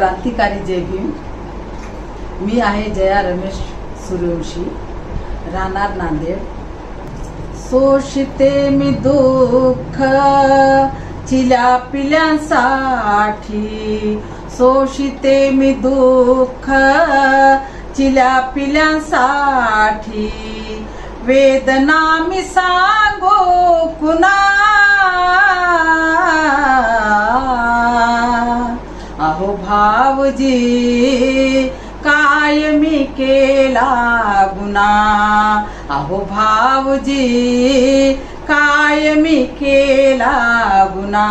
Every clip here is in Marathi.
क्रांतिकारी जय भीम मी आहे जया रमेश सूर्यवंशी राहणार नांदेड. सोशिते मी दुःख चिल्या पिल्यांसाठी सोशिते मी दुःख चिल्या पिल्यांसाठी वेदना मी सांगू कुणा भावजी काय मी केला गुन्हा अहो भावजी काय मी केला गुन्हा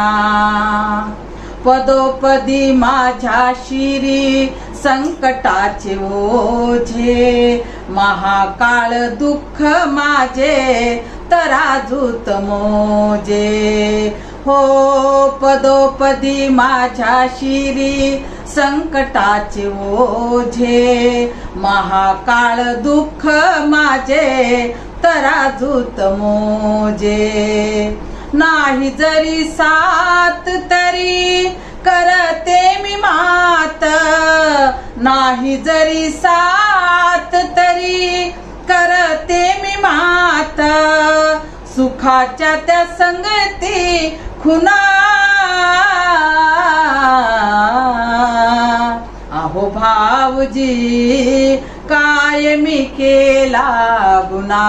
पदोपदी माझ्या शिरी संकटाचे ओझे। महाकाळ दुःख माझे तराजूत मोजे। हो पदोपदी माझ्या शिरी संकटाचे ओझे महाकाळ दुःख माझे तराजूत मोजे. नाही जरी सात तरी करते मी मात नाही जरी सात तरी करते मी मात. सुखाच्या त्या संगती खुना अहो भावजी काय मी केला गुना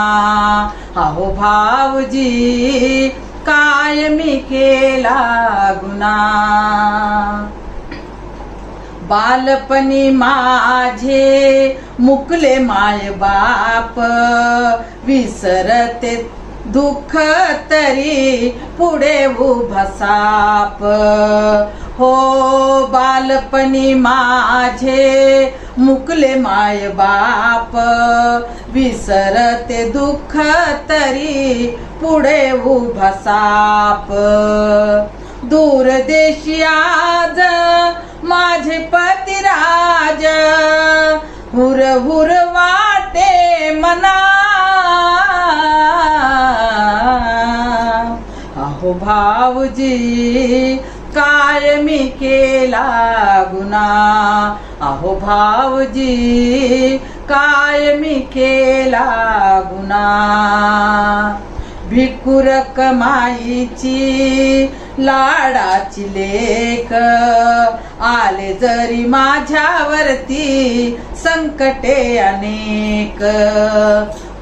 अहो भावजी काय मी केला गुना बालपणी माझे मुकले माय बाप विसरते दुःख तरी पुढे उभा साप. हो बालपणी माझे मुकले माय बाप. विसरते दुःख तरी पुढे उभा साप. दूरदेशी आज भाऊजी काय मी केला गुना अहो भाऊजी काय मी केला गुना भिकुरक माईची लाडाची लेख आले जरी माझ्यावरती संकटे अनेक.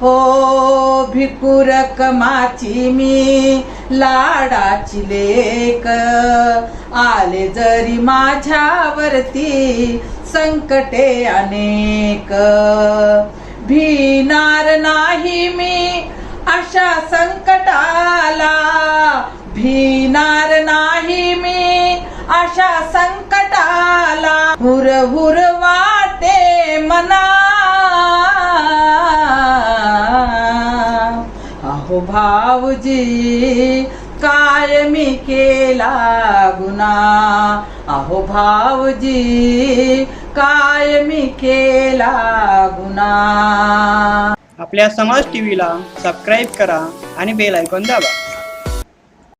हो भिकुरक माची मी लाडाची लेक. आले जरी माझ्यावरती संकटे अनेक. भीनार नाही मी अशा संकटाला. भीनार नाही मी अशा संकटाला. हुर हुर वाटे मना भाऊजी काय मी केला गुना अहो भाऊजी काय मी केला गुना आपल्या समाज टीव्हीला सबस्क्राईब करा आणि बेल ऐकून दाबा.